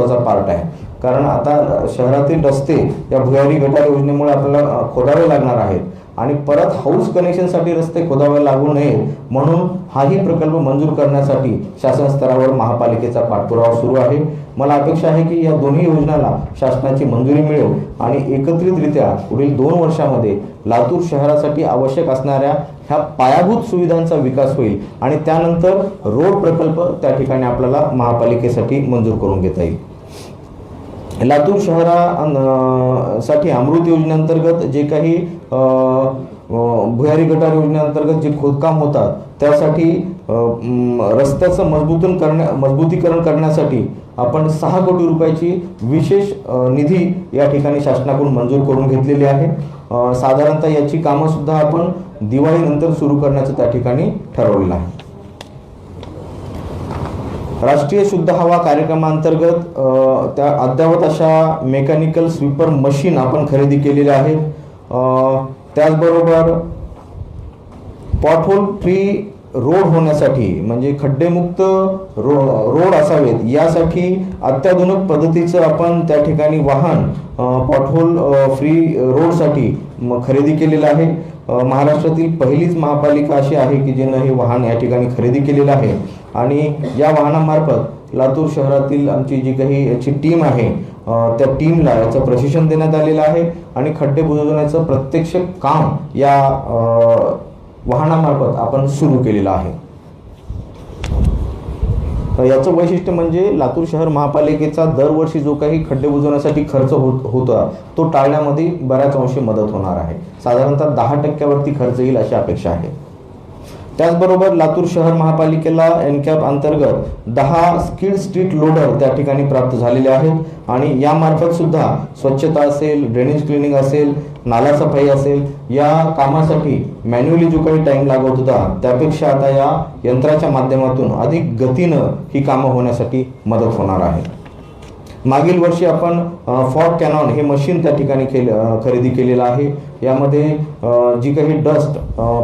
महत्त्वाचा पार्ट आहे. कारण आता शहरातील रस्ते या भुयारी गटार योजनेमुळे आपल्याला खोदावे लागणार आहेत. आणि परत हाऊस कनेक्शनसाठी रस्ते खोदावे लागू नये म्हणून हाही प्रकल्प मंजूर करण्यासाठी शासन स्तरावर महापालिकेचा पाठपुरावा सुरू आहे. मला अपेक्षा आहे की या दोन्ही योजनाला शासनाची मंजुरी मिळेल आणि एकत्रितरित्या पुढील दोन वर्षामध्ये लातूर शहरासाठी आवश्यक असणाऱ्या ह्या पायाभूत सुविधांचा विकास होईल आणि त्यानंतर रोड प्रकल्प त्या ठिकाणी आपल्याला महापालिकेसाठी मंजूर करून घेता येईल. लातूर शहरा साठी अमृत योजनेअंतर्गत जे काही भुयारी गटार योजनेअंतर्गत जे खोदकाम होतात त्यासाठी रस्त्याचं मजबूतन करण्या मजबूतीकरण करण्यासाठी आपण सहा कोटी रुपयाची विशेष निधी या ठिकाणी शासनाकडून मंजूर करून घेतलेली आहे. साधारणतः याची कामंसुद्धा आपण दिवाळीनंतर सुरू करण्याचं त्या ठिकाणी ठरवलेलं आहे. राष्ट्रीय शुद्ध हवा कार्यक्रमांतर्गत त्या अद्ययावत अशा मेकॅनिकल स्वीपर मशीन आपण खरेदी केलेल्या आहेत. त्याचबरोबर पॉटहोल फ्री रोड होण्यासाठी म्हणजे खड्डेमुक्त रो रोड असावेत यासाठी अत्याधुनिक पद्धतीचं आपण त्या ठिकाणी वाहन पॉटहोल फ्री रोडसाठी म- खरेदी केलेलं आहे. महाराष्ट्रातील पहिलीच महापालिका अशी आहे की जिनं हे वाहन या ठिकाणी खरेदी केलेलं आहे. आणि या वाहनामार्फत लातूर शहरातील आमची जी काही याची टीम आहे त्या टीमला याचं प्रशिक्षण देण्यात आलेलं आहे आणि खड्डे बुजवण्याचं प्रत्यक्ष काम या वाहनामार्फत आपण सुरू केलेलं आहे. याचं वैशिष्ट्य म्हणजे लातूर शहर महापालिकेचा दरवर्षी जो काही खड्डे बुजवण्यासाठी खर्च होत होता तो टाळण्यामध्ये बऱ्याच अंशी मदत होणार आहे. साधारणतः दहा टक्क्यावरती खर्च येईल अशी अपेक्षा आहे. त्याचबरोबर लातूर शहर महापालिकेला एनकॅप अंतर्गत दहा स्किड स्ट्रीट लोडर त्या ठिकाणी प्राप्त झालेले आहेत. आणि यामार्फत सुद्धा स्वच्छता असेल ड्रेनेज क्लिनिंग असेल नाला सफाई असेल या कामासाठी मॅन्युअली जो काही टाइम लागत होता त्यापेक्षा आता या यंत्राच्या माध्यमातून अधिक गतीनं ही कामं होण्यासाठी मदत होणार आहे. मागील वर्षी आपण फॉग कॅनॉन हे मशीन त्या ठिकाणी केलं खरेदी केलेलं आहे. यामध्ये जी काही डस्ट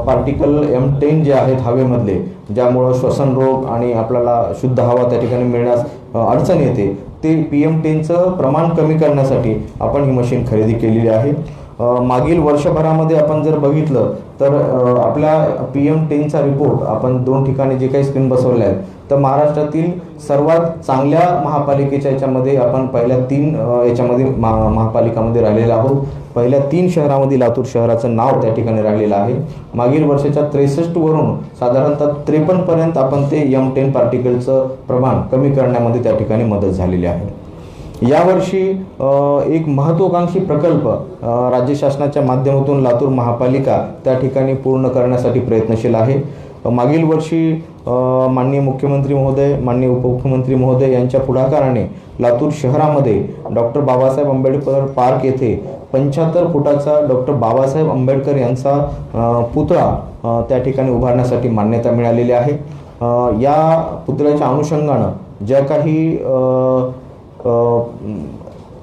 पार्टिकल एम टेन जे आहेत हवेमधले ज्यामुळं श्वसन रोग आणि आपल्याला शुद्ध हवा त्या ठिकाणी मिळण्यास अडचण येते ते पी एम टेनचं प्रमाण कमी करण्यासाठी आपण ही मशीन खरेदी केलेली आहे. मागील वर्षभरामध्ये आपण जर बघितलं तर आपला आपल्या पी एम टेनचा रिपोर्ट आपण दोन ठिकाणी जे काही स्क्रीन बसवले आहेत तर महाराष्ट्रातील सर्वात चांगल्या महापालिकेच्या याच्यामध्ये आपण पहिल्या तीन याच्यामध्ये महा महापालिकामध्ये राहिलेलो आहोत. पहिल्या तीन शहरामध्ये लातूर शहराचं नाव त्या ठिकाणी राहिलेलं आहे. मागील वर्षाच्या त्रेसष्टवरून साधारणतः त्रेपन्नपर्यंत आपण ते यम टेन पार्टिकलचं प्रमाण कमी करण्यामध्ये त्या ठिकाणी मदत झालेली आहे. यावर्षी एक महत्त्वाकांक्षी प्रकल्प राज्य शासनाच्या माध्यमातून लातूर महापालिका त्या ठिकाणी पूर्ण करण्यासाठी प्रयत्नशील आहे. मागील वर्षी माननीय मुख्यमंत्री महोदय माननीय उपमुख्यमंत्री महोदय यांच्या पुढाकाराने लातूर शहरामध्ये डॉक्टर बाबासाहेब आंबेडकर पार्क येथे पंच्याहत्तर फुटाचा डॉक्टर बाबासाहेब आंबेडकर यांचा पुतळा त्या ठिकाणी उभारण्यासाठी मान्यता मिळालेली आहे. या पुतळ्याच्या अनुषंगानं ज्या काही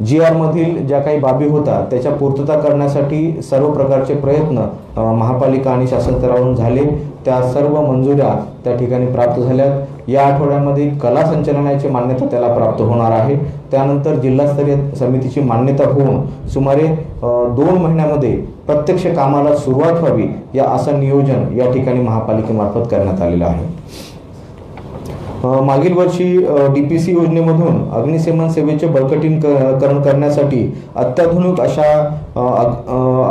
जी आरमधील ज्या काही बाबी होता त्याच्या पूर्तता करण्यासाठी सर्व प्रकारचे प्रयत्न महापालिका आणि शासन स्तरावरून झाले. त्या सर्व मंजुऱ्या त्या ठिकाणी प्राप्त झाल्यात. या आठवड्यामध्ये कला संचलनाची मान्यता त्याला प्राप्त होणार आहे. त्यानंतर जिल्हास्तरीय समितीची मान्यता होऊन सुमारे दोन महिन्यामध्ये प्रत्यक्ष कामाला सुरुवात व्हावी या असं नियोजन या ठिकाणी महापालिकेमार्फत करण्यात आलेलं आहे. मागील वर्षी डी पी सी योजनेमधून अग्निशमन सेवेचे बळकटीकरण करण्यासाठी अत्याधुनिक अशा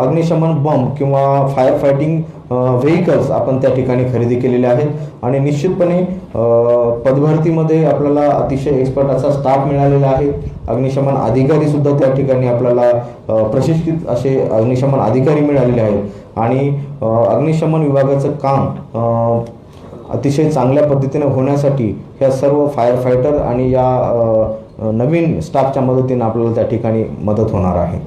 अग्निशमन बंब किंवा फायर फायटिंग व्हेकल्स आपण त्या ठिकाणी खरेदी केलेले आहेत. आणि निश्चितपणे पदभरतीमध्ये आपल्याला अतिशय एक्सपर्ट असा स्टाफ मिळालेला आहे. अग्निशमन अधिकारी सुद्धा त्या ठिकाणी आपल्याला प्रशिक्षित असे अग्निशमन अधिकारी मिळालेले आहेत. आणि अग्निशमन विभागाचं काम अतिशय चांगल्या पद्धतीने होण्यासाठी ह्या सर्व फायर फायटर आणि या नवीन स्टाफच्या मदतीने आपल्याला त्या ठिकाणी मदत होणार आहे.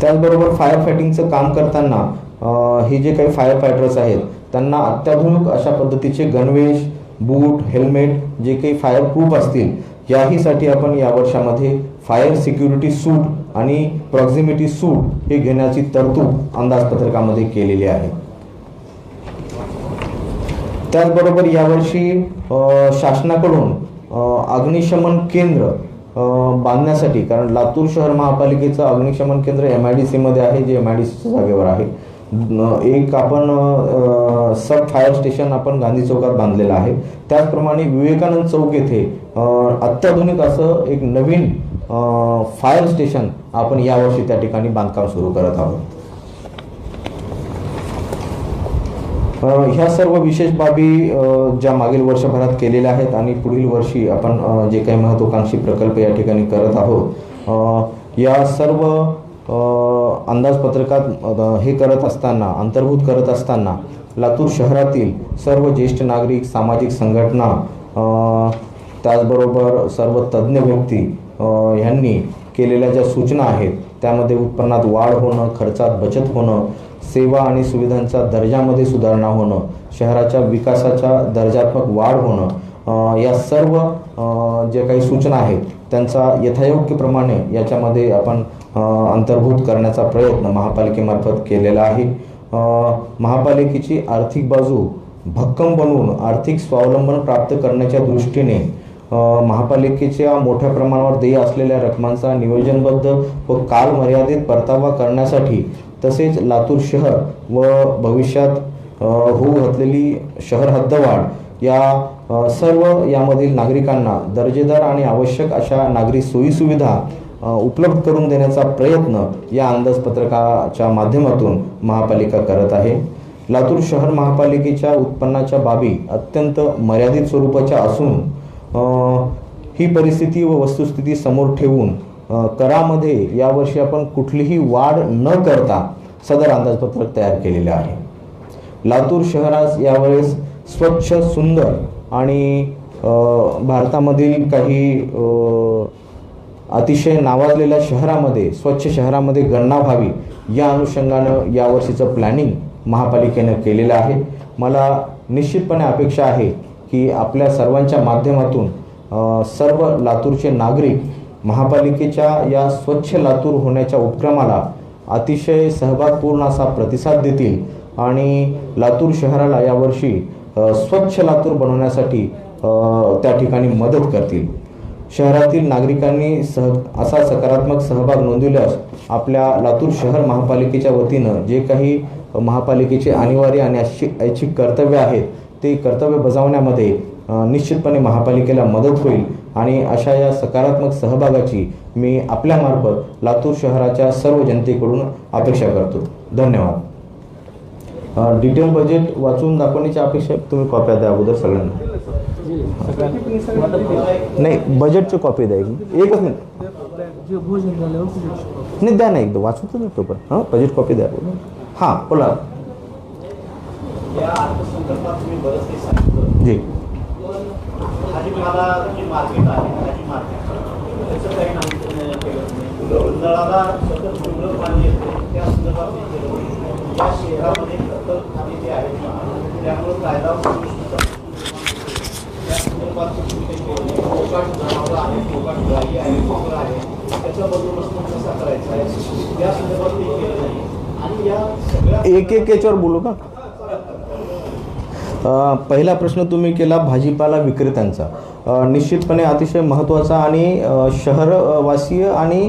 त्याचबरोबर फायर फायटिंगचं काम करताना हे जे काही फायर फायटर्स आहेत त्यांना अत्याधुनिक अशा पद्धतीचे गणवेश बूट हेल्मेट जे काही फायर प्रूफ असतील याहीसाठी आपण या वर्षामध्ये फायर सिक्युरिटी सूट आणि प्रॉक्झिमिटी सूट हे घेण्याची तरतूद अंदाजपत्रकामध्ये केलेली आहे. त्याचबरोबर यावर्षी शासनाकडून अग्निशमन केंद्र बांधण्यासाठी कारण लातूर शहर महापालिकेचं अग्निशमन केंद्र एम आय डी सीमध्ये आहे जे एम आय डी सीच्या जागेवर आहे. एक आपण सब फायर स्टेशन आपण गांधी चौकात बांधलेलं आहे. त्याचप्रमाणे विवेकानंद चौक येथे अत्याधुनिक असं एक नवीन फायर स्टेशन आपण यावर्षी त्या ठिकाणी बांधकाम सुरू करत आहोत. ह्या सर्व विशेष बाबी ज्या मागील वर्षभरात केलेल्या आहेत आणि पुढील वर्षी आपण जे काही महत्त्वाकांक्षी प्रकल्प या ठिकाणी करत आहोत या सर्व अंदाजपत्रकात हे करत असताना अंतर्भूत करत असताना लातूर शहरातील सर्व ज्येष्ठ नागरिक सामाजिक संघटना त्याचबरोबर सर्व तज्ज्ञ व्यक्ती ह्यांनी केलेल्या ज्या सूचना आहेत त्यामध्ये उत्पन्नात वाढ होणं खर्चात बचत होणं सेवा आणि सुविधांचा दर्जामध्ये सुधारणा होणं शहराच्या विकासाच्या दर्जात्मक वाढ होणं या सर्व ज्या जे काही सूचना आहेत त्यांचा यथायोग्यप्रमाणे याच्यामध्ये आपण अंतर्भूत करण्याचा प्रयत्न महापालिकेमार्फत केलेला आहे. महापालिकेची आर्थिक बाजू भक्कम बनवून आर्थिक स्वावलंबन प्राप्त करण्याच्या दृष्टीने महापालिकेच्या मोठ्या प्रमाणावर देय असलेल्या रकमांचा नियोजनबद्ध व कालमर्यादित परतावा करण्यासाठी तसेच लातूर शहर व भविष्यात होऊ घातलेली शहर हद्दवाढ या सर्व यामधील नागरिकांना दर्जेदार आणि आवश्यक अशा नागरी सोयीसुविधा उपलब्ध करून देण्याचा प्रयत्न या अंदाजपत्रकाच्या माध्यमातून महापालिका करत आहे. लातूर शहर महापालिकेच्या उत्पन्नाच्या बाबी अत्यंत मर्यादित स्वरूपाच्या असून ही परिस्थिती व वस्तुस्थिती समोर ठेवून करामध्ये यावर्षी आपण कुठलीही वाढ न करता सदर अंदाजपत्रक तयार केलेले आहे. लातूर शहरास यावेळेस स्वच्छ सुंदर आणि भारतामधील काही अतिशय नावाजलेल्या शहरामध्ये स्वच्छ शहरामध्ये गणना व्हावी या अनुषंगानं यावर्षीचं प्लॅनिंग महापालिकेनं केलेलं आहे. मला निश्चितपणे अपेक्षा आहे की आपल्या सर्वांच्या माध्यमातून सर्व लातूरचे नागरिक महापालिकेच्या या स्वच्छ लातूर होण्याच्या उपक्रमाला अतिशय सहभागपूर्ण असा प्रतिसाद देतील आणि लातूर शहराला यावर्षी स्वच्छ लातूर बनवण्यासाठी त्या ठिकाणी मदत करतील. शहरातील नागरिकांनी सह असा सकारात्मक सहभाग नोंदविल्यास आपल्या लातूर शहर महापालिकेच्या वतीनं जे काही महापालिकेचे अनिवार्य आणि ऐच्छिक कर्तव्य आहेत ते कर्तव्य बजावण्यामध्ये निश्चितपणे महापालिकेला मदत होईल आणि अशा या सकारात्मक सहभागाची मी आपल्यामार्फत लातूर शहराच्या सर्व जनतेकडून अपेक्षा करतो. धन्यवाद. डिटेल बजेट वाचून दाखवण्याची अपेक्षा तुम्ही कॉप्या द्या अगोदर सगळ्यांना. नाही बजेटची कॉपी द्या एक एकच मिनिट. नाही द्या ना एकदा वाचून ना हां बजेट कॉपी द्या हां बोला या अर्थसंकल्पात तुम्ही बरंच काही सांगितलं जी. एक एक याच्यावर बोलू का? पहिला प्रश्न तुम्ही केला भाजीपाला विक्रेत्यांचा. निश्चितपणे अतिशय महत्त्वाचा आणि शहरवासीय आणि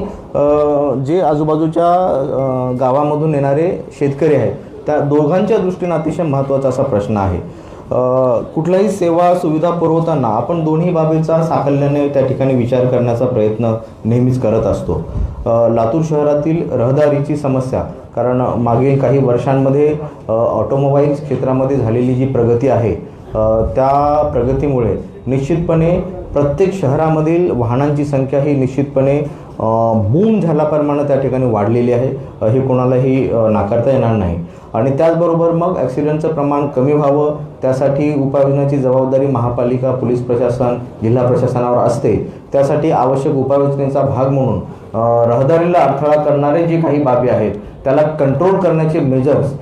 जे आजूबाजूच्या गावामधून येणारे शेतकरी आहेत त्या दोघांच्या दृष्टीनं अतिशय महत्त्वाचा असा प्रश्न आहे. कुठल्याही सेवा सुविधा पुरवताना आपण दोन्ही बाबींचा साकल्याने त्या ठिकाणी विचार करण्याचा प्रयत्न नेहमीच करत असतो. लातूर शहरातील रहदारीची समस्या कारण मागील काही वर्षांमध्ये ऑटोमोबाईल क्षेत्रामध्ये झालेली जी प्रगती आहे त्या प्रगतीमुळे निश्चितपणे प्रत्येक शहरामधील वाहनांची संख्या ही निश्चितपणे बूम झाल्याप्रमाणे त्या ठिकाणी वाढलेली आहे. हे कोणालाही नाकारता येणार नाही. आणि त्याचबरोबर मग ॲक्सिडेंटचं प्रमाण कमी व्हावं त्यासाठी उपाययोजनाची जबाबदारी महापालिका पोलीस प्रशासन जिल्हा प्रशासनावर असते. त्यासाठी आवश्यक उपाययोजनेचा भाग म्हणून रहदारीला अडथळा करणारे जे काही बाबी आहेत त्याला कंट्रोल करण्याचे मेजर्स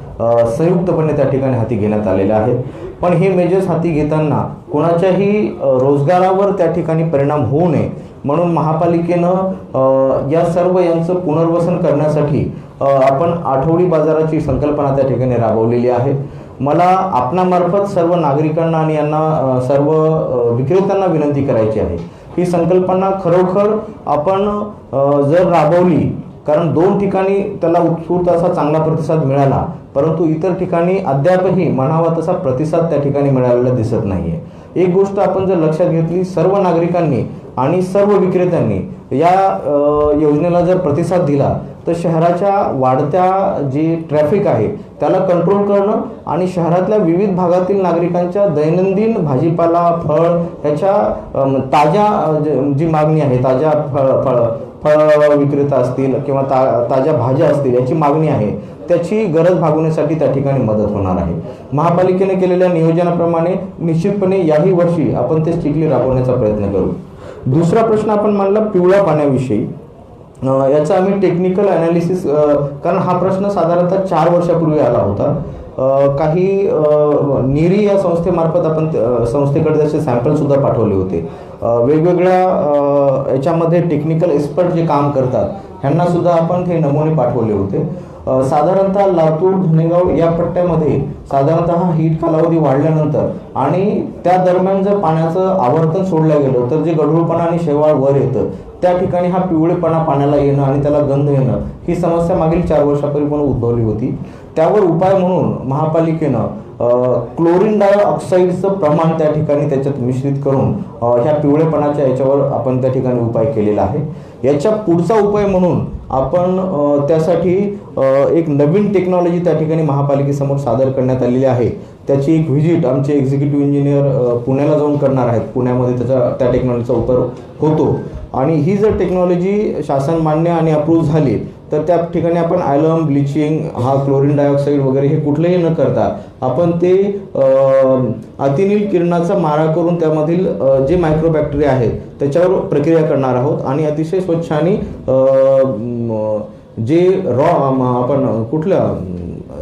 संयुक्तपणे त्या ठिकाणी हाती घेण्यात आलेले आहेत. पण हे मेजर्स हाती घेताना कोणाच्याही रोजगारावर त्या ठिकाणी परिणाम होऊ नये. म्हणून महापालिकेनं या सर्व यांचं पुनर्वसन करण्यासाठी आपण आठवडी बाजाराची संकल्पना त्या ठिकाणी राबवलेली आहे. मला आपणामार्फत सर्व नागरिकांना आणि यांना सर्व विक्रेत्यांना विनंती करायची आहे. ही संकल्पना खरोखर आपण जर राबवली कारण दोन ठिकाणी त्याला उत्स्फूर्त असा चांगला प्रतिसाद मिळाला परंतु इतर ठिकाणी अद्यापही म्हणावा तसा प्रतिसाद त्या ठिकाणी मिळालेला दिसत नाहीये. एक गोष्ट आपण जर लक्षात घेतली सर्व नागरिकांनी आणि सर्व विक्रेत्यांनी या योजनेला जर प्रतिसाद दिला तर शहराच्या वाढत्या जे ट्रॅफिक आहे त्याला कंट्रोल करणं आणि शहरातल्या विविध भागातील नागरिकांच्या दैनंदिन भाजीपाला फळ ह्याच्या ताज्या जी मागणी आहे ताज्या फळ फळ फळ विक्रेता असतील किंवा ता ताज्या भाज्या असतील याची मागणी आहे त्याची गरज भागवण्यासाठी त्या ठिकाणी मदत होणार आहे. महापालिकेने केलेल्या नियोजनाप्रमाणे निश्चितपणे याही वर्षी आपण ते स्टिकली राबवण्याचा प्रयत्न करू. दुसरा प्रश्न आपण मांडला पिवळ्या पाण्याविषयी. याचा आम्ही टेक्निकल अनालिसिस कारण हा प्रश्न साधारणतः चार वर्षापूर्वी आला होता. काही निरी या संस्थेमार्फत आपण संस्थेकडे त्याचे सॅम्पलसुद्धा पाठवले होते. वेगवेगळ्या याच्यामध्ये टेक्निकल एक्सपर्ट जे काम करतात ह्यांनासुद्धा आपण हे नमुने पाठवले होते. साधारणतः लातूर धनेगाव या पट्ट्यामध्ये साधारणतः हीट कालावधी वाढल्यानंतर आणि त्या दरम्यान जर पाण्याचं आवर्तन सोडलं गेलं तर जे गढूळपणा आणि शेवाळ वर येतं त्या ठिकाणी हा पिवळेपणा पाण्याला येणं आणि त्याला गंध येणं ही समस्या मागील चार वर्षापूर्वी पण उद्भवली होती. त्यावर उपाय म्हणून महापालिकेनं क्लोरीन डायऑक्साईडचं प्रमाण त्या ठिकाणी त्याच्यात मिश्रित करून ह्या पिवळेपणाच्या याच्यावर आपण त्या ठिकाणी उपाय केलेला आहे. याच्या पुढचा उपाय म्हणून आपण त्यासाठी एक नवीन टेक्नॉलॉजी त्या ठिकाणी महापालिकेसमोर सादर करण्यात आलेली आहे. त्याची एक व्हिजिट आमचे एक्झिक्युटिव्ह इंजिनियर पुण्याला जाऊन करणार आहेत. पुण्यामध्ये त्याचा त्या टेक्नॉलॉजीचा उपयोग होतो. आणि ही जर टेक्नॉलॉजी शासन मान्य आणि अप्रूव्ह झाली तर त्या ठिकाणी आपण आयलम ब्लिचिंग हा क्लोरीन डायऑक्साईड वगैरे हे कुठलंही न करता आपण ते अतिनील किरणाचा मारा करून त्यामधील जे मायक्रोबॅक्टेरिया आहेत त्याच्यावर प्रक्रिया करणार आहोत. आणि अतिशय स्वच्छ आणि जे रॉ आपण कुठल्या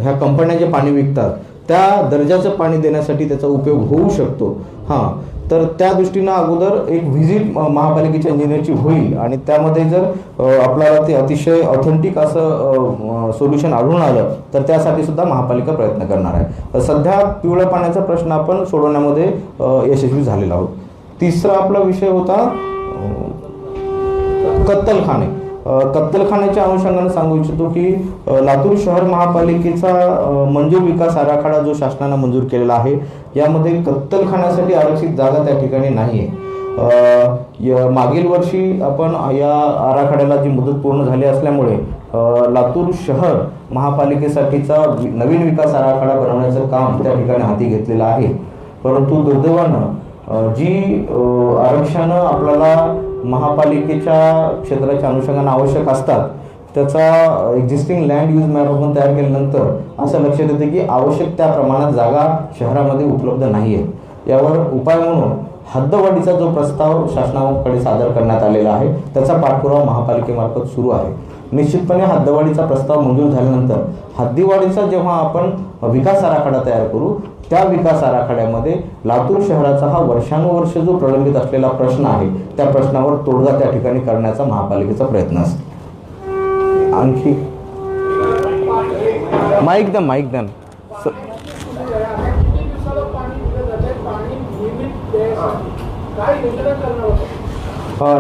ह्या कंपन्या जे पाणी विकतात त्या दर्जाचं पाणी देण्यासाठी त्याचा उपयोग होऊ शकतो. हां. तर त्या दृष्टीनं अगोदर एक व्हिजिट महापालिकेच्या इंजिनियरची होईल. आणि त्यामध्ये जर आपल्याला ते अतिशय ऑथेंटिक असं सोल्युशन आढळून आलं तर त्यासाठी सुद्धा महापालिका प्रयत्न करणार आहे. सध्या पिवळ्या पाण्याचा प्रश्न आपण सोडवण्यामध्ये यशस्वी झालेला आहोत. तिसरा आपला विषय होता कत्तलखाने. कत्तलखान्याच्या अनुषंगाने सांगू इच्छितो की लातूर शहर महापालिकेचा मंजूर विकास आराखडा जो शासनानं मंजूर केलेला आहे यामध्ये कत्तलखान्यासाठी आरक्षित जागा त्या ठिकाणी नाही आहे य- मागील वर्षी आपण या आराखड्याला जी मुदत पूर्ण झाली असल्यामुळे लातूर शहर महापालिकेसाठीचा नवीन विकास आराखडा बनवण्याचं काम त्या ठिकाणी हाती घेतलेलं आहे. परंतु दुर्दैवानं जी आरक्षण आपल्याला महापालिकेच्या क्षेत्राच्या अनुषंगाने आवश्यक असतात त्याचा एक्झिस्टिंग लँड यूज मॅप आपण तयार केल्यानंतर असं लक्षात येतं की आवश्यक त्या प्रमाणात जागा शहरामध्ये उपलब्ध नाही आहे यावर उपाय म्हणून हद्दवाढीचा जो प्रस्ताव शासनाकडे सादर करण्यात आलेला आहे त्याचा पाठपुरावा महापालिकेमार्फत सुरू आहे. निश्चितपणे हद्दवाढीचा प्रस्ताव मंजूर झाल्यानंतर हद्दीवाढीचा जेव्हा आपण विकास आराखडा तयार करू त्या विकास आराखड्यामध्ये लातूर शहराचा हा वर्षानुवर्ष जो प्रलंबित असलेला प्रश्न आहे त्या प्रश्नावर तोडगा त्या ठिकाणी करण्याचा महापालिकेचा प्रयत्न असतो. आणखी? माईक दन माईक दन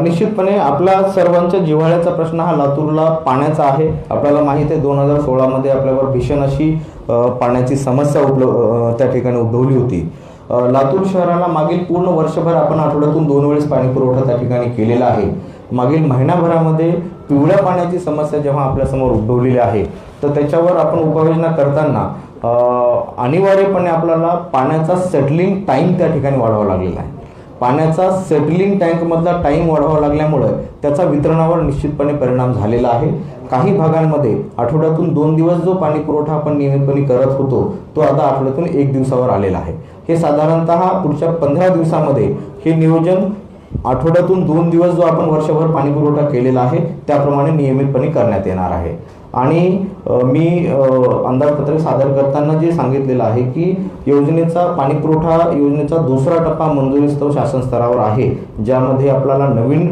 निश्चितपणे आपला सर्वांच्या जिव्हाळ्याचा प्रश्न हा लातूरला पाण्याचा आहे. आपल्याला माहिती आहे दोन हजार सोळामध्ये आपल्यावर भीषण अशी पाण्याची समस्या उपलब्ध त्या ठिकाणी उद्भवली होती. लातूर शहराला मागील पूर्ण वर्षभर आपण आठवड्यातून दोन वेळेस पाणी पुरवठा त्या ठिकाणी केलेला आहे. मागील महिन्याभरामध्ये पिवळ्या पाण्याची समस्या जेव्हा आपल्यासमोर उद्भवलेली आहे तर त्याच्यावर आपण उपाययोजना करताना अनिवार्यपणे आपल्याला पाण्याचा सेटलिंग टाईम त्या ठिकाणी वाढवावा लागलेला आहे. पाण्याचा सेटलिंग टँकमधला टाईम वाढवावा लागल्यामुळं त्याचा वितरणावर निश्चितपणे परिणाम झालेला आहे. काही भागांमध्ये आठवड्यातून दोन दिवस जो पाणी पुरवठा आपण नियमितपणे करत होतो तो आता आठवड्यातून एक दिवसावर आलेला आहे. हे साधारणतः पुढच्या पंधरा दिवसामध्ये हे नियोजन आठवड्यातून दोन दिवस जो आपण वर्षभर पाणी पुरवठा केलेला आहे त्याप्रमाणे नियमितपणे करण्यात येणार आहे. आणि मी अंदाजपत्रक सादर करताना जे सांगितलेलं आहे की योजनेचा पाणी पुरवठा योजनेचा दुसरा टप्पा मंजुरीस्तव शासन स्तरावर आहे ज्यामध्ये आपल्याला नवीन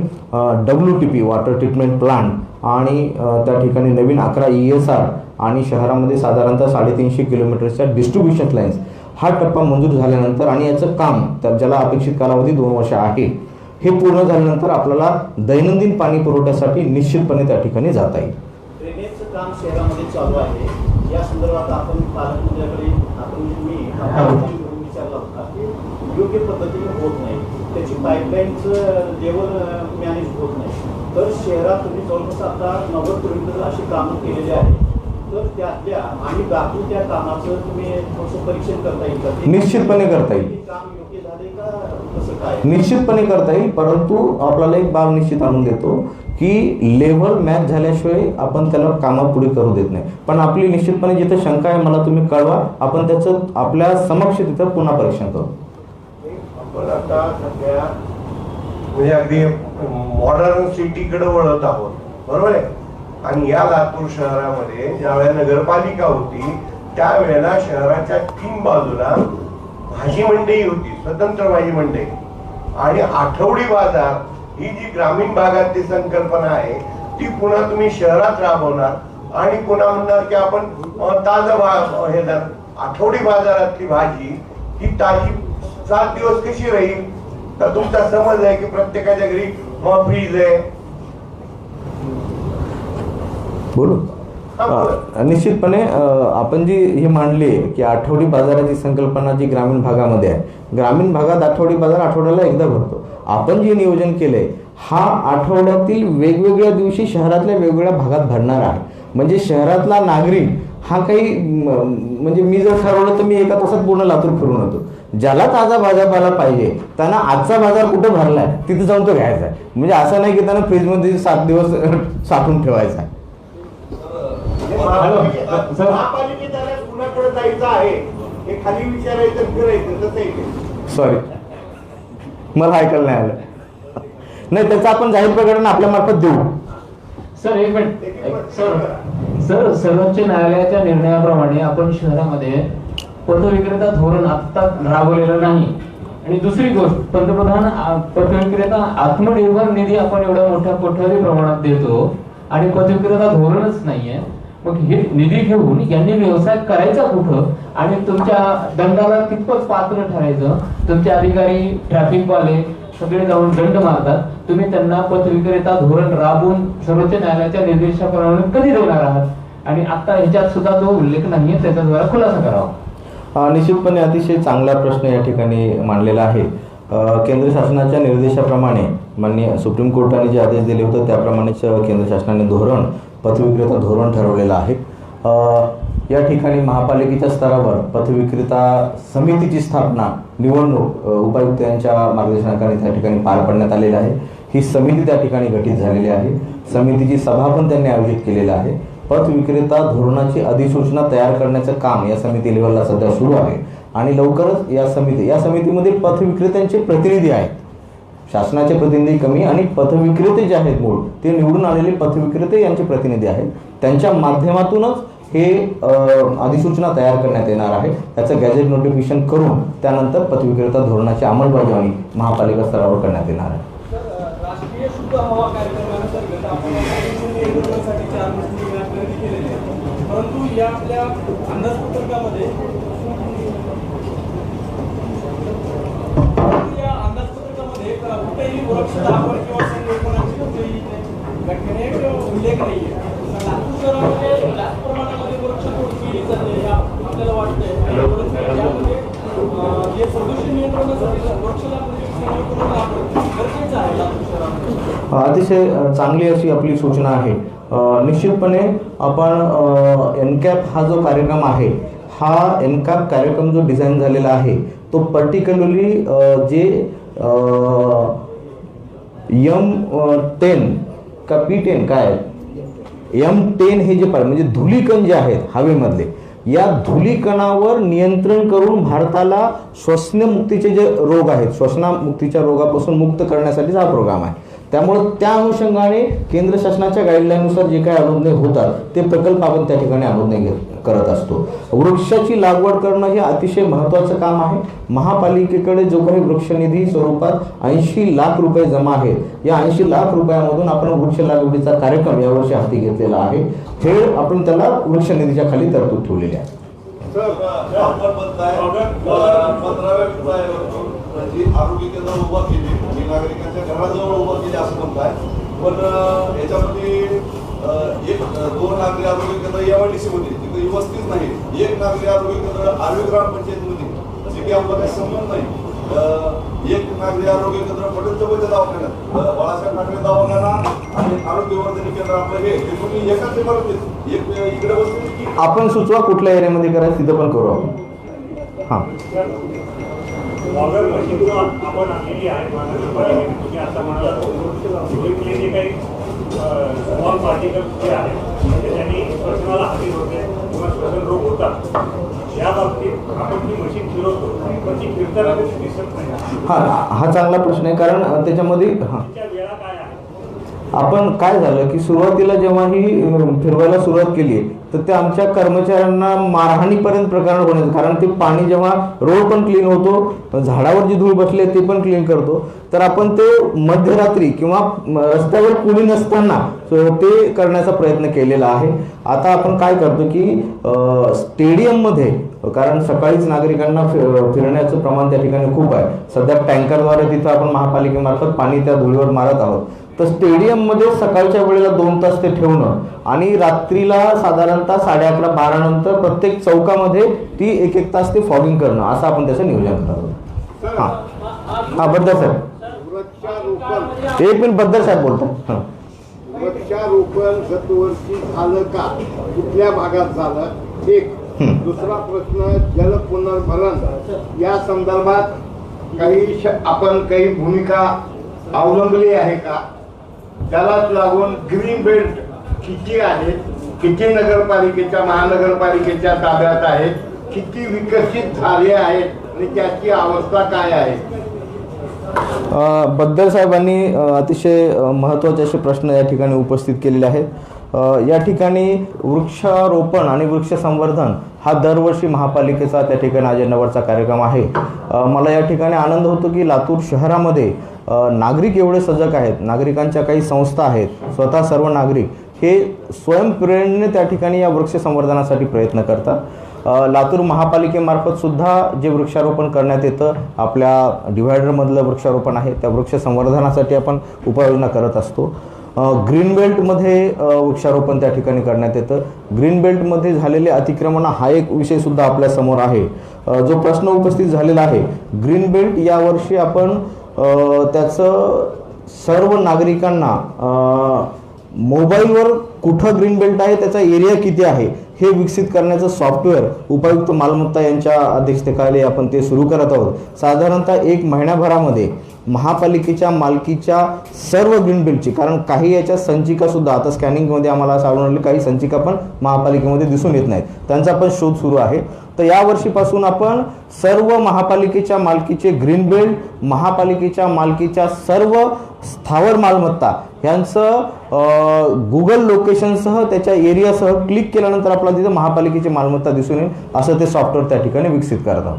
W T P water treatment plant आणि त्या ठिकाणी नवीन अकरा ई एस आर आणि शहरामध्ये साधारणतः साडेतीनशे किलोमीटरच्या डिस्ट्रीब्युशन लाईन्स हा टप्पा मंजूर झाल्यानंतर आणि याचं काम तर ज्याला अपेक्षित कालावधी दोन वर्ष आहे हे पूर्ण झाल्यानंतर आपल्याला दैनंदिन पाणी पुरवठ्यासाठी निश्चितपणे त्या ठिकाणी जाता येईल. काम शहरामध्ये चालू आहे. या संदर्भात आपण पालकमंत्र्याकडे आपण मी पालकमंत्र्यांकडून विचारला होता की योग्य पद्धतीने होत नाही. त्याची पाईपलाईनचं लेवल मॅनेज होत नाही. तर शहरात तुम्ही जवळपास आता नव्वद किलोमीटर अशी कामं केलेली आहेत तर त्यातल्या आणि दाखवून त्या कामाचं तुम्ही थोडंसं परीक्षण करता येईल का? निश्चितपणे करता येईल. ते काम योग्य झाले का? कसं काय? निश्चितपणे करता येईल परंतु आपल्याला एक बाब निश्चित आणून देतो की लेव्हल मॅच झाल्याशिवाय आपण त्याला कामं पुढे करू देत नाही. पण आपली निश्चितपणे जिथे शंका आहे मला तुम्ही कळवा आपण त्याचं आपल्या समक्ष तिथं पुन्हा परीक्षण करू. आपण आता सध्या म्हणजे अगदी मॉडर्न सिटीकडे वळत आहोत. बरोबर आहे? आणि या लातूर शहरामध्ये ज्यावेळेला नगरपालिका होती त्यावेळेला शहराच्या तीन बाजूला भाजी मंडई होती स्वतंत्र भाजी मंडई. आणि आठवडी बाजार ही जी ग्रामीण भागातली संकल्पना आहे ती पुन्हा तुम्ही शहरात राबवणार आणि पुन्हा म्हणणार की आपण ताज भाग हे आठवडी बाजारातली भाजी ही ताजी सात दिवस कशी राहील? तर तुमचा समज आहे की प्रत्येकाच्या घरी फ्रीज आहे बोलू. निश्चितपणे आपण जी हे मांडली की आठवडी बाजाराची संकल्पना जी ग्रामीण भागामध्ये आहे ग्रामीण भागात आठवडी बाजार आठवड्याला एकदा भरतो. आपण जे नियोजन केलंय हा आठवड्यातील वेगवेगळ्या दिवशी शहरातल्या वेगवेगळ्या भागात भरणार आहे. म्हणजे शहरातला नागरिक हा काही म्हणजे मी जर ठरवलं तर मी एका तासात पूर्ण लातूर फिरून येतो. ज्याला ताजा भाजीपाला पाहिजे त्यांना आजचा बाजार कुठं भरलाय तिथे जाऊन तो घ्यायचा आहे. म्हणजे असं नाही की त्यांना फ्रीजमध्ये सात दिवस साठवून ठेवायचा आहे. महापालिके- महापालिकेच्या कुणाकडे जायचं आहे हे खाली विचारायचं फिरायचं तसं आहे ते. सॉरी मला ऐकायला नाही आलं. नाही त्याचं आपण जाहीर प्रकरण आपल्या मार्फत देऊ. सर एक मिनिट. सर सर सर्वोच्च न्यायालयाच्या निर्णयाप्रमाणे आपण शहरामध्ये पथविक्रेता धोरण आता राबवलेलं नाही. आणि दुसरी गोष्ट पंतप्रधान पथविक्रेता आत्मनिर्भर निधी आपण एवढ्या मोठ्या कोठारी प्रमाणात देतो आणि पथविक्रेता धोरणच नाहीये. मग हे निधी घेऊन यांनी व्यवसाय करायचा कुठं? आणि तुमच्या दंडाला कितपत पात्र ठरायचं. तुमचे अधिकारी ट्रॅफिक वाले सगळे जाऊन दंड मारतात. तुम्ही त्यांना पथविक्रेता धोरण राबवून सर्वोच्च न्यायालयाच्या निर्देशाप्रमाणे कधी देणार आहात? आणि आता ह्याच्यात सुद्धा जो उल्लेख नाहीये त्याचा जरा खुलासा करावा. निश्चितपणे अतिशय चांगला प्रश्न या ठिकाणी मांडलेला आहे. केंद्र शासनाच्या निर्देशाप्रमाणे माननीय सुप्रीम कोर्टाने जे आदेश दिले होते त्याप्रमाणेच केंद्र शासनाने धोरण पथविक्रेता धोरण ठरवलेलं आहे. या ठिकाणी महापालिकेच्या स्तरावर पथविक्रेता समितीची स्थापना निवडणूक उपायुक्त यांच्या मार्गदर्शनाखाली त्या ठिकाणी पार पाडण्यात आलेली आहे. ही समिती त्या ठिकाणी गठीत झालेली आहे. समितीची सभा पण त्यांनी आयोजित केलेलं आहे. पथ विक्रेता धोरणाची अधिसूचना तयार करण्याचं काम या समिती लेवलला सध्या सुरू आहे. आणि लवकरच या समिती या समितीमध्ये पथ विक्रेत्यांचे प्रतिनिधी आहेत. शासनाचे प्रतिनिधी कमी आणि पथविक्रेते जे आहेत मूळ ते निवडून आलेले पथविक्रेते यांचे प्रतिनिधी आहेत. त्यांच्या माध्यमातूनच हे अधिसूचना तयार करण्यात येणार आहे. त्याचं गॅझेट नोटिफिकेशन करून त्यानंतर पथविक्रेता धोरणाची अंमलबजावणी महापालिका स्तरावर करण्यात येणार आहे राष्ट्रीय शुद्ध हवा कार्यक्रमांतर्गत आपण ऑक्सिजन निर्मितीसाठी चार गोष्टी खरेदी केलेल्या आहेत परंतु या आपल्या अंदाजपत्रकामध्ये या अंदाजपत्रकामध्ये कुठेही वृक्ष लागवड किंवा संगोपनाची कुठेही घटनेने उल्लेख नाही आहे लातूर शहरामध्ये जास्त प्रमाणामध्ये वृक्षतोड केली जाते आप- आपल्याला वाटतंय. आणि परंतु यामध्ये अ, जे प्रदूषण नियंत्रणासाठी वृक्ष लागवड संगोपन लागवड गरजेचं आहे लातूर शहरामध्ये. अतिशय चांगली अशी आपली सूचना आहे. निश्चितपणे आपण एनकॅप हा जो कार्यक्रम आहे हा एनकॅप कार्यक्रम जो डिझाईन झालेला आहे तो पर्टिक्युलरली जे यम टेन का पी टेन काय? यम टेन हे जे पाहिजे म्हणजे धुलीकण जे आहेत हवेमधले या धुलीकणावर नियंत्रण करून भारताला श्वसनमुक्तीचे जे रोग आहेत श्वसनामुक्तीच्या रोगापासून मुक्त करण्यासाठीच हा प्रोग्राम आहे. त्यामुळे त्या अनुषंगाने केंद्र शासनाच्या गाईडलाईननुसार जे काही अनुज्ञे होतात ते प्रकल्प आपण त्या ठिकाणी अनुज्ञे घेत करत असतो. वृक्षाची लागवड करणं हे अतिशय महत्त्वाचं काम आहे. महापालिकेकडे जो काही वृक्षनिधी स्वरूपात ऐंशी लाख रुपये जमा आहेत या ऐंशी लाख रुपयामधून आपण वृक्ष लागवडीचा कार्यक्रम यावर्षी हाती घेतलेला आहे. हे आपण त्याला वृक्षनिधीच्या खाली तरतूद ठेवलेली आहे. आरोग्य केंद्र उभा केली की नागरिकांच्या घराजवळ उभं केली असं म्हणताय. पण याच्यामध्ये एक दोन नागरी आरोग्य केंद्र एमआयडीसी मध्ये तिथे व्यवस्थित नाही एक नागरी आरोग्य केंद्र आर्वी ग्रामपंचायतीमध्ये जे की आपला काही संबंध नाही. अं, एक नागरी आरोग्य केंद्र पटेलच्या दवाखान्यात बाळासाहेब ठाकरे दवाखाना आणि आरोग्यवर्धनी केंद्र आपलं हे हे दोन्ही एकाच इमारतीत एक इकडे बसले की आपण सुचवा कुठल्या एरियामध्ये करायचं तिथं पण करू आपण. हां. ऑर्डर मशीन आपण आणलेली आहे महानगरपालिकेने तुम्ही आता म्हणाला जे काही स्मॉल पार्टिकल जे आहे म्हणजे त्यांनी श्वसनाला हानी होते किंवा श्वसन रोग होतात. या बाबतीत आपण ती मशीन फिरवतो पण ती फिरताना दिसत नाही. हां हा चांगला प्रश्न आहे कारण त्याच्यामध्ये हां. वेळा काय आपण काय झालं की सुरुवातीला जेव्हा ही फिरवायला सुरुवात केली तर ते आमच्या कर्मचाऱ्यांना मारहाणीपर्यंत प्रकरण होण्याचं कारण ते पाणी जेव्हा रोड पण क्लीन होतो झाडावर जी धूळ बसली ते पण क्लीन करतो. तर आपण ते मध्यरात्री किंवा रस्त्यावर कुणी नसताना ते करण्याचा प्रयत्न केलेला आहे. आता आपण काय करतो की स्टेडियममध्ये कारण सकाळीच नागरिकांना फिरण्याचं प्रमाण त्या ठिकाणी खूप आहे. सध्या टँकरद्वारे तिथं आपण महापालिकेमार्फत पाणी त्या धुळीवर मारत आहोत. तर स्टेडियममध्ये सकाळच्या वेळेला दोन तास ते ठेवणं आणि रात्रीला साधारणतः साडे अकरा बारा नंतर प्रत्येक चौकामध्ये ती एक एक तास ते फॉगिंग करणं असं आपण त्याचं नियोजन करावं हां. हां बद्दल साहेब एक मिनिटबद्दल साहेब बोलतात हां. वृक्षारोपण गतवर्षी झालं का? कुठल्या भागात झालं? एक हं. दुसरा प्रश्न जल पुनर्भरण. या संदर्भात काही आपण काही भूमिका अवलंबली आहे का? त्यालाच लागून ग्रीन बेल्ट किती आहेत किती नगरपालिकेच्या महानगरपालिकेच्या ताब्यात आहेत किती विकसित झाले आहेत? आणि त्याची अवस्था काय आहे? बद्दल साहेबांनी अतिशय महत्त्वाचे असे प्रश्न या ठिकाणी उपस्थित केलेले आहेत. या ठिकाणी वृक्षारोपण आणि वृक्ष संवर्धन हा दरवर्षी महापालिकेचा त्या ठिकाणी अजेंडावरचा कार्यक्रम आहे. मला या ठिकाणी आनंद होतो की लातूर शहरामध्ये नागरिक एवढे सजग आहेत नागरिकांच्या काही संस्था आहेत स्वतः सर्व नागरिक हे स्वयंप्रेरणेने त्या ठिकाणी या वृक्ष संवर्धनासाठी प्रयत्न करतात. लातूर महापालिकेमार्फत सुद्धा जे वृक्षारोपण करण्यात येतं आपल्या डिव्हायडरमधलं वृक्षारोपण आहे त्या वृक्ष संवर्धनासाठी आपण उपाययोजना करत असतो. ग्रीन बेल्टमध्ये वृक्षारोपण त्या ठिकाणी करण्यात येतं. ग्रीन बेल्टमध्ये झालेले अतिक्रमण हा एक विषय सुद्धा आपल्यासमोर आहे. जो प्रश्न उपस्थित झालेला आहे ग्रीन बेल्ट यावर्षी आपण त्याचं सर्व नागरिकांना मोबाईलवर कुठं ग्रीन बेल्ट आहे त्याचा एरिया किती आहे हे विकसित करण्याचं सॉफ्टवेअर उपायुक्त मालमत्ता यांच्या अध्यक्षतेखाली आपण ते सुरू करत आहोत. साधारणतः एक महिन्याभरामध्ये महापालिकेच्या मालकीच्या सर्व ग्रीन बिलची कारण काही याच्या संचिका सुद्धा आता स्कॅनिंगमध्ये आम्हाला असं आढळून काही संचिका पण महापालिकेमध्ये दिसून येत नाहीत. त्यांचा पण शोध सुरू आहे. तर यावर्षीपासून आपण सर्व महापालिकेच्या मालकीचे ग्रीन बेल्ट महापालिकेच्या मालकीच्या सर्व स्थावर मालमत्ता ह्यांचं गुगल लोकेशनसह त्याच्या एरियासह क्लिक केल्यानंतर आपल्याला तिथं महापालिकेची मालमत्ता दिसून येईल. असं ते सॉफ्टवेअर त्या ठिकाणी विकसित करत आहोत.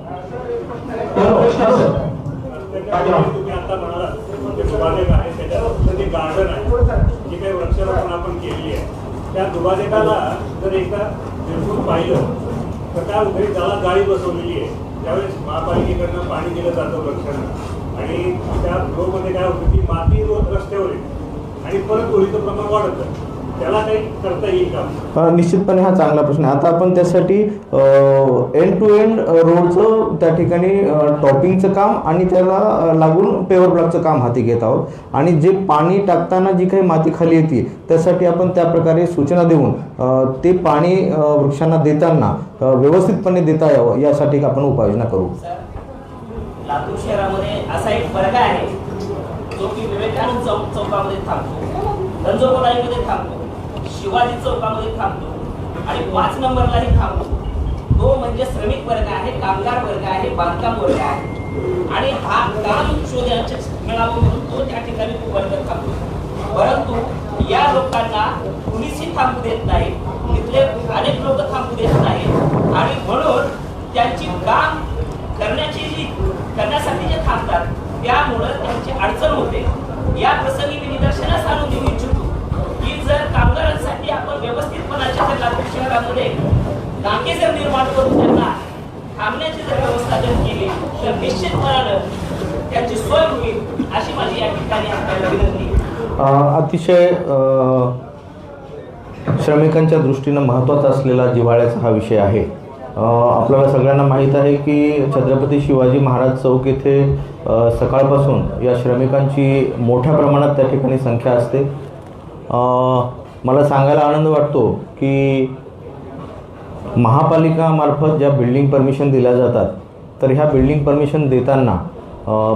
त्याच्यामध्ये तुम्ही त्या त्याला गाडी बसवलेली आहे. त्यावेळेस महापालिकेकडनं पाणी दिलं जातं वृक्षांना आणि त्या फ्लोमध्ये काय होतं की माती रोज रस्त्यावर येते आणि परत ओळीचं प्रमाण वाढत जातं. निश्चितपणे हा चांगला प्रश्न आहे. आता आपण त्यासाठी एंड टू एंड रोडचं त्या ठिकाणी टॉपिंगचं काम आणि त्याला लागून पेवर ब्लॉकचं काम हाती घेत आहोत. आणि जे पाणी टाकताना जी काही माती खाली येते त्यासाठी आपण त्या प्रकारे सूचना देऊन ते पाणी वृक्षांना देताना व्यवस्थितपणे देता यावं यासाठी आपण उपाययोजना करू. लातूर शहरामध्ये असा एक वर्ग आहे जो की विवेकानंद चौक चौकामध्ये थांबतो. थांबतो. शिवाजी चौकामध्ये थांबतो. आणि पाच नंबरलाही थांबतो. तो म्हणजे श्रमिक वर्ग आहे कामगार वर्ग आहे बांधकाम वर्ग आहे. आणि हा काम शोधण्याचा मिळावं म्हणून तो त्या ठिकाणी तो वर्ग थांबतो. परंतु या लोकांना कुणीही थांबू देत नाही तिथले अनेक लोक थांबू देत नाहीत. आणि म्हणून त्यांची काम करण्याची जी करण्यासाठी जे थांबतात त्यामुळं त्यांची अडचण होते. या प्रसंगी मी निदर्शनास आणून व्यवस्थितपणाच्या जर लातूर शहरामध्ये नाके जर निर्माण करून त्यांना थांबण्याची जर व्यवस्था जर केली तर निश्चितपणानं त्यांची सोय होईल अशी माझी या ठिकाणी आपल्याला विनंती अतिशय श्रमिकांच्या दृष्टीनं महत्त्वाचा असलेला जिवाळ्याचा हा विषय आहे. आपल्याला सगळ्यांना माहीत आहे की छत्रपती शिवाजी महाराज चौक येथे सकाळपासून या श्रमिकांची मोठ्या प्रमाणात त्या ठिकाणी संख्या असते. मला सांगायला आनंद वाटतो की महापालिकामार्फत ज्या बिल्डिंग परमिशन दिल्या जातात तर ह्या बिल्डिंग परमिशन देताना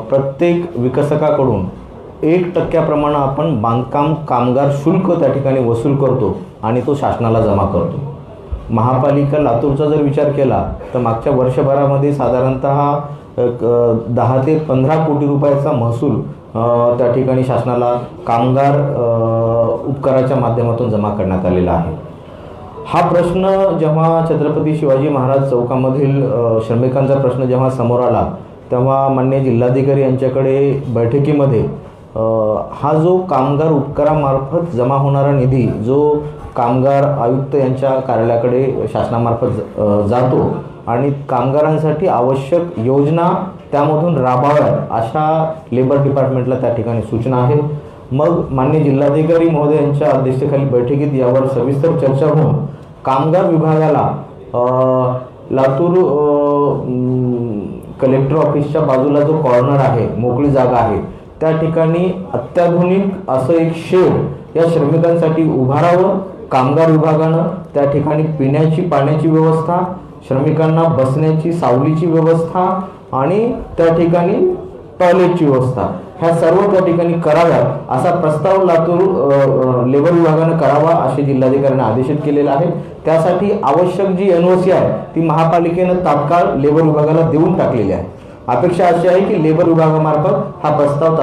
प्रत्येक विकसकाकडून एक टक्क्याप्रमाणे आपण बांधकाम कामगार शुल्क त्या ठिकाणी वसूल करतो आणि तो शासनाला जमा करतो. महापालिका लातूरचा जर विचार केला तर मागच्या वर्षभरामध्ये साधारणतः एक, दहा ते पंधरा कोटी रुपयाचा महसूल त्या ठिकाणी शासनाला कामगार उपकाराच्या माध्यमातून जमा करण्यात आलेला आहे. हा प्रश्न जेव्हा छत्रपती शिवाजी महाराज चौकामधील श्रमिकांचा प्रश्न जेव्हा समोर आला तेव्हा मान्य जिल्हाधिकारी यांच्याकडे बैठकीमध्ये हा जो कामगार उपकारामार्फत जमा होणारा निधी जो कामगार आयुक्त यांच्या कार्यालयाकडे शासनामार्फत ज- जातो आणि कामगारांसाठी आवश्यक योजना त्यामधून राबाव्यात अशा लेबर डिपार्टमेंटला त्या ठिकाणी सूचना आहेत. मग मान्य जिल्हाधिकारी महोदयांच्या अध्यक्षतेखाली बैठकीत यावर सविस्तर चर्चा होऊन कामगार विभागाला लातूर कलेक्टर ऑफिसच्या बाजूला जो कॉर्नर आहे मोकळी जागा आहे त्या ठिकाणी अत्याधुनिक असं एक शेड या श्रमिकांसाठी उभारावं कामगार विभागानं त्या ठिकाणी पिण्याची पाण्याची व्यवस्था श्रमिकांना बसण्याची सावलीची व्यवस्था आणि त्या ठिकाणी टॉयलेटची व्यवस्था. ह्या सर्व त्या ठिकाणी कराव्या असा प्रस्ताव लातूर लेबर विभागानं करावा असे जिल्हाधिकाऱ्यांना आदेशित केलेला आहे. त्यासाठी आवश्यक जी एन ओ सी आहे ती महापालिकेनं तात्काळ लेबर विभागाला देऊन टाकलेली आहे. अपेक्षा अशी आहे की लेबर विभागामार्फत हा प्रस्ताव